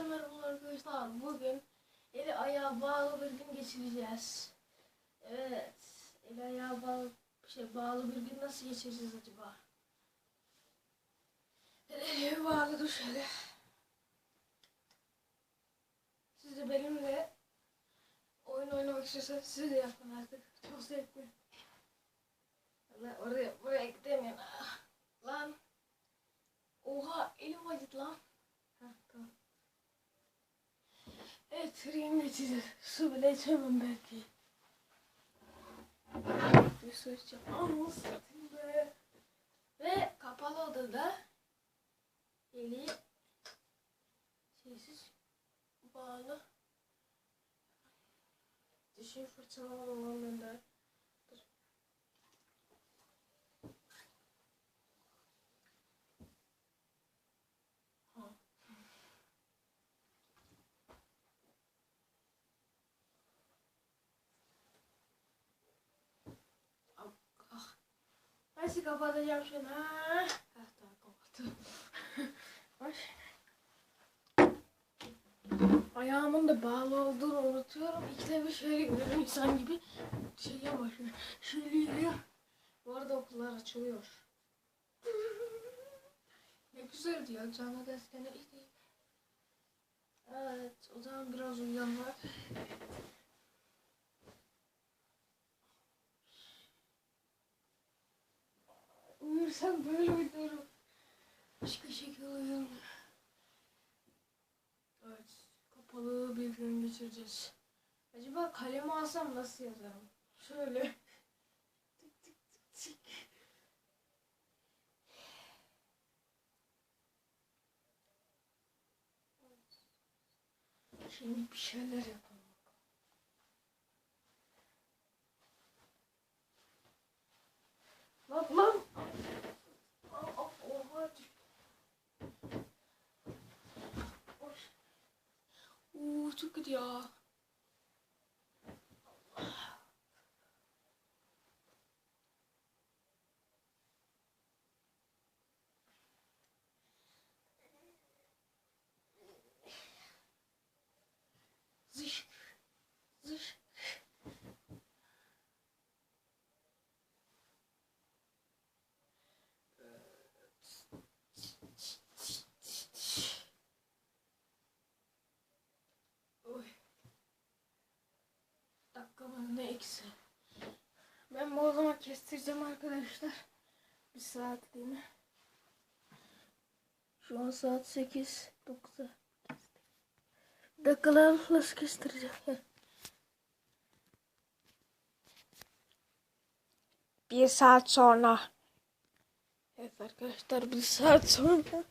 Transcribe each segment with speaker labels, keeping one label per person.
Speaker 1: Hepinize merhaba arkadaşlar. Bugün eli ayağı bağlı bir gün geçireceğiz. Evet. Eli ayağı bağlı, şey, bağlı bir gün nasıl geçireceğiz acaba? Eli bağlı dur şöyle. Siz de benimle oyun oynamak istiyorsanız siz de yapın artık. Çok zevkli. Lan oraya buraya gidemiyorum. Ah, Lan. Oha elim acıdı lan. Heh, tamam. Evet, ring geçeceğiz. Su bile içemem belki. Bir su içeceğim. Ama satayım be. Ve kapalı odada eli şeysiz bağlı. Dişimi fırçalamam ben de. Dur. Ha. Ah. Nasıl kapatacağım şunu? Ha? Ah, tamam kapattım. Ay. Ayağımın da bağlı olduğunu unutuyorum. İkide bir şöyle görüyorum insan gibi. Şey yavaş. Şöyle yürüyor. Bu arada okullar açılıyor. ne güzel diyor. Canlı derslerine iyi. Evet. O zaman biraz uyuyanlar. Uyursam böyle uyuyorum. Başka şekilde uyuyorum. Evet. Kapalı bir gün geçireceğiz. Acaba kalemi alsam nasıl yazarım? Şöyle. Tık tık tık tık. Şimdi bir şeyler yapalım. Good. Ne eksi. Ben bu o zaman kestireceğim arkadaşlar. Bir saatliğine. Şu an saat 8. 9'a. Dakikalar nasıl kestireceğim? Bir saat sonra. Evet arkadaşlar bir saat sonra.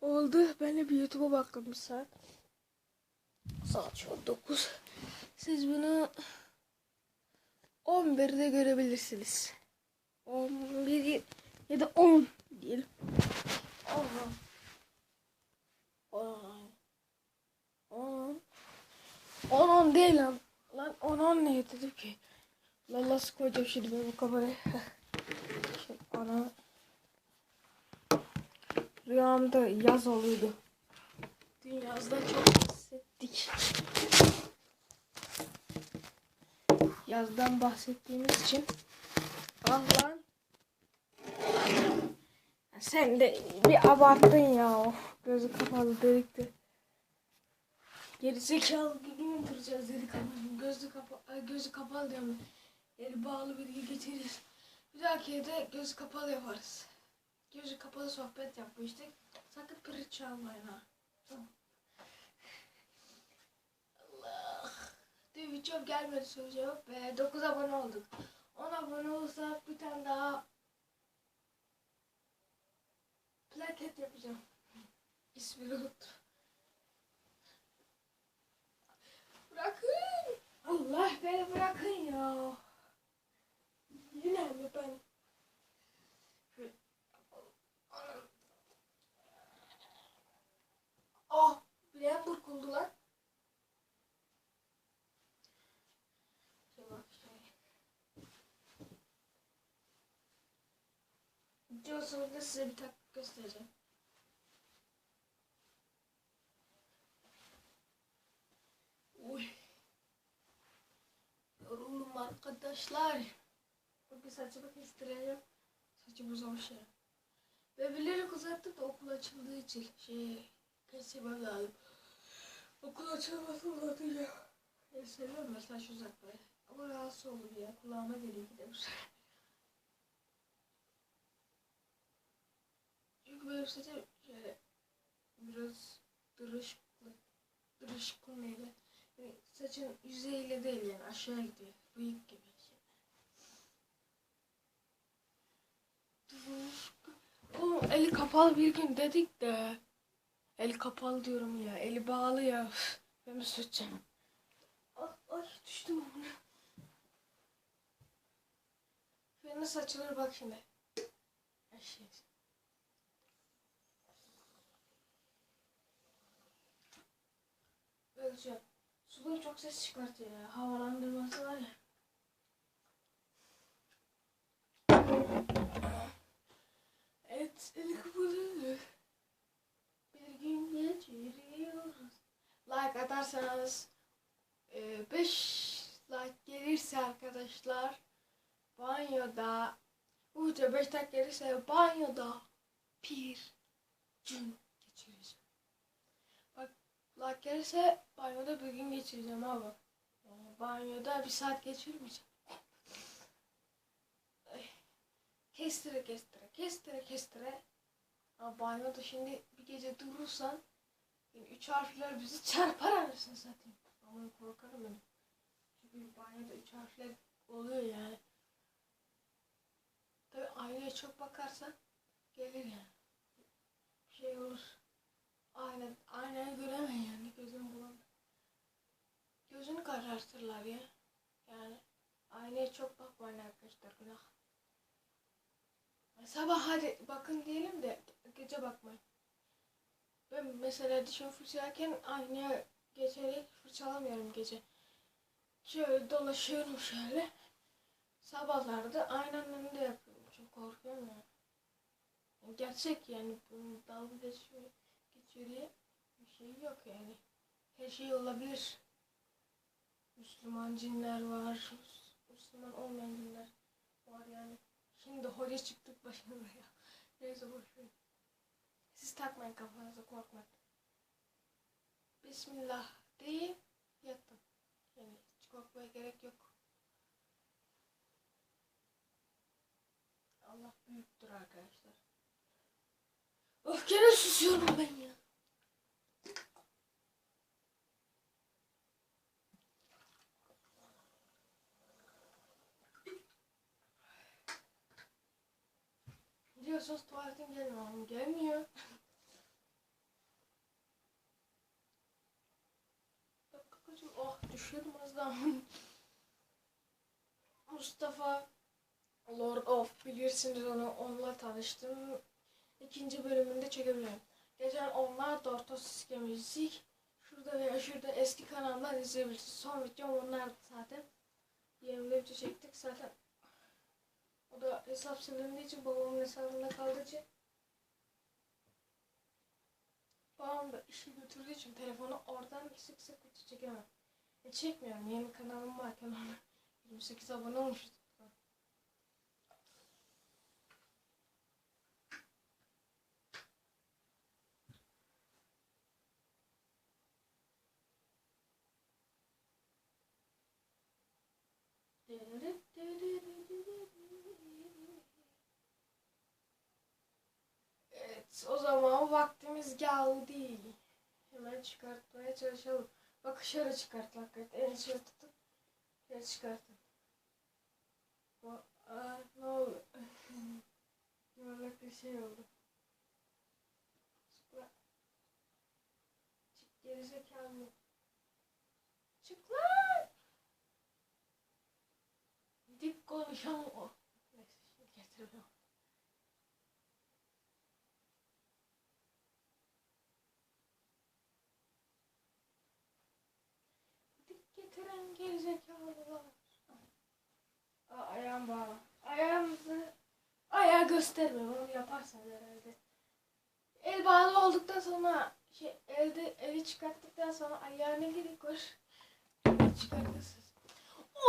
Speaker 1: Oldu. Ben de bir YouTube'a baktım bir saat. Saat şu an 9. Siz bunu 11'de görebilirsiniz. 11 ya da 10 diyelim. 10. 10. 10 10 değil lan. Lan 10 10 ne dedim ki? Lan nasıl koyacağım şimdi ben bu kamerayı? Şimdi ana Rüyamda yaz oluyordu. Dün yazdan çok bahsettik. Yazdan bahsettiğimiz için. Ah lan. Sen de bir abarttın ya. Of, gözü kapalı delikti. Geri zekalı gibi mi duracağız dedik ama gözü kapalı, gözü kapalı diyorum. Eli bağlı bir gün geçiririz. Bir dahaki de gözü kapalı yaparız. Gözü kapalı sohbet yapmıştık. Sakın pırıt çalmayın ha. Tamam. Dün video gelmedi soru cevap ve 9 abone olduk. 10 abone olursak bir tane daha plaket yapacağım. İsmini unuttum. Bırakın. Allah beni bırakın ya. Yine mi ben? Oh, bileğim burkuldu lan. istiyorsanız da size bir taktik göstereceğim. Uy. Yoruldum arkadaşlar. Bugün saçımı kestireceğim. Saçım uzamış ya. Ve bilerek uzattım da okul açıldığı için şey kesmem lazım. Okul açılması uzadı ya. Ya seviyorum ben saç uzatmayı. Ama rahatsız olur ya. Kulağıma geliyor gidemiş. Çünkü benim saçım şöyle biraz dırışıklı. Dırışıklı neyle? Yani saçın yüzeyiyle değil yani aşağı gidiyor. Bıyık gibi. Şey. Oğlum eli kapalı bir gün dedik de. Eli kapalı diyorum ya. Eli bağlı ya. Üf, Ben mi söyleyeceğim? Ay, ay düştüm amına. Benim saçları bak şimdi. Ay şey. Öleceğim. Sular çok ses çıkartıyor ya. Havalandırması var ya. Evet, eli kapalı. Bir gün geçiriyoruz. Like atarsanız 5 like gelirse arkadaşlar banyoda video 5 like gelirse banyoda bir gün geçireceğim. Like gelirse banyoda bir gün geçireceğim abi. Yani banyoda bir saat geçirmeyeceğim. Kestire kestire kestire kestire. Ama banyoda şimdi bir gece durursan yani üç harfler bizi çarpar arasını satayım. Ama korkarım ben. Çünkü banyoda üç harfler oluyor yani. Tabi aynaya çok bakarsan gelir yani. Bir şey olur. Ayna, aynayı göremem Gözünü karartırlar ya. Yani aynaya çok bakmayın arkadaşlar günah. Sabah hadi bakın diyelim de gece bakmayın. Ben mesela dişimi fırçalarken aynaya geçerek fırçalamıyorum gece. Şöyle dolaşıyorum şöyle. Sabahlarda aynanın önünde yapıyorum. Çok korkuyorum ya. Yani gerçek yani dalga geçiyor, geçiyor diye bir şey yok yani. Her şey olabilir. Müslüman cinler var. Müslüman olmayan cinler var yani. Şimdi hoca çıktık başımıza ya. Neyse boşverin. Siz takmayın kafanıza korkmayın. Bismillah deyip yattım. Yani hiç korkmaya gerek yok. Allah büyüktür arkadaşlar. Of gene susuyorum ben ya. Diyorsunuz tuvaletin gelmiyor mu? Gelmiyor. Kakacım oh düşüyordum az daha. Mustafa Lord of bilirsiniz onu onunla tanıştım. İkinci bölümünde çekebilirim. Geçen onlar Dortos Müzik. Şurada veya şurada eski kanallar izleyebilirsiniz. Son videom onlardı zaten. Yeni video çektik zaten. O da hesap silindiği için babamın hesabında kaldığı için babam da işi götürdüğü için telefonu oradan sık sık video çekemem. E çekmiyorum. Yeni kanalım varken ona 28 abone olmuşuz. Evet, o zaman vaktimiz geldi. Hemen çıkartmaya çalışalım. Bak dışarı çıkart hakikaten. Elini şöyle tutun. Şöyle çıkartın. Aa, ne oldu? Yuvarlak bir şey oldu. Çık lan. Çık gerizekalı. Çık lan. Dik konuşan. Neyse şimdi getiriyorum. Gerizekalılar. Aa, ayağım bağlı. Ayağımızı ayağı gösterme onu yaparsan herhalde. El bağlı olduktan sonra şey elde eli çıkarttıktan sonra ayağına koş. Şöyle çıkartırsın.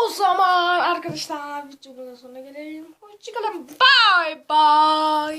Speaker 1: O zaman arkadaşlar videomuzun sonuna gelelim. Hoşçakalın. Bye bye.